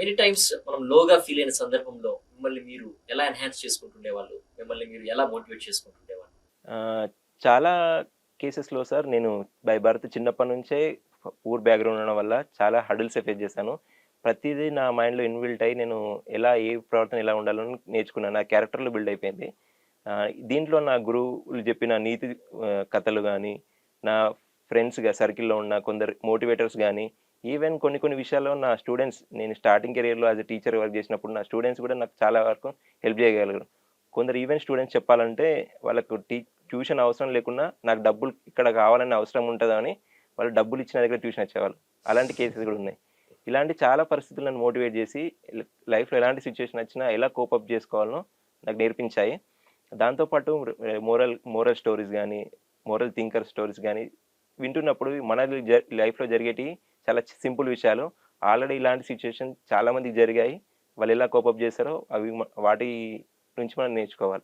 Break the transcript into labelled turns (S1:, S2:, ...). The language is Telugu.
S1: మెనీ టైమ్స్ మనం లోగా ఫీల్ అయిన సందర్భంలో మిమ్మల్ని మీరు ఎలా ఎన్హాన్స్ చేసుకుంటుండేవాళ్ళు? మిమ్మల్ని మీరు ఎలా మోటివేట్ చేసుకుంటుండేవాళ్ళు?
S2: చాలా కేసెస్లో సార్ నేను బై భారత్ చిన్నప్పటి నుంచే పూర్ బ్యాక్గ్రౌండ్ ఉండడం వల్ల చాలా హడల్స్ ఫేస్ చేశాను. ప్రతిదీ నా మైండ్లో ఇన్బిల్ట్ అయ్యి నేను ఎలా ఏ ప్రవర్తన ఎలా ఉండాలని నేర్చుకున్నాను నా క్యారెక్టర్లు బిల్డ్ అయిపోయింది. దీంట్లో నా గురువులు చెప్పిన నీతి కథలు కానీ నా ఫ్రెండ్స్గా సర్కిల్లో ఉన్న కొందరు మోటివేటర్స్ కానీ ఈవెన్ కొన్ని కొన్ని విషయాల్లో నా స్టూడెంట్స్ నేను స్టార్టింగ్ కెరియర్లో యాజ్ ఎ టీచర్ వర్క్ చేసినప్పుడు నా స్టూడెంట్స్ కూడా నాకు చాలా వరకు హెల్ప్ చేయగలరు కొందరు ఈవెన్ స్టూడెంట్స్ చెప్పాలంటే వాళ్ళకు టీ ట్యూషన్ అవసరం లేకుండా నాకు డబ్బులు ఇక్కడ కావాలని అవసరం ఉంటుందని వాళ్ళు డబ్బులు ఇచ్చిన దగ్గర ట్యూషన్ వచ్చేవాళ్ళు అలాంటి కేసెస్ కూడా ఉన్నాయి. ఇలాంటి చాలా పరిస్థితులను మోటివేట్ చేసి లైఫ్లో ఎలాంటి సిచ్యువేషన్ వచ్చినా ఎలా కోపప్ చేసుకోవాలనో నాకు నేర్పించాయి. దాంతోపాటు మోరల్ మోరల్ స్టోరీస్ కానీ మోరల్ థింకర్ స్టోరీస్ కానీ వింటున్నప్పుడు మన లైఫ్లో జరిగేటివి చాలా సింపుల్ విషయాలు. ఆల్రెడీ ఇలాంటి సిచ్యువేషన్ చాలామందికి జరిగాయి. వాళ్ళు ఎలా కోపప్ చేస్తారో అవి వాటి నుంచి మనం నేర్చుకోవాలి.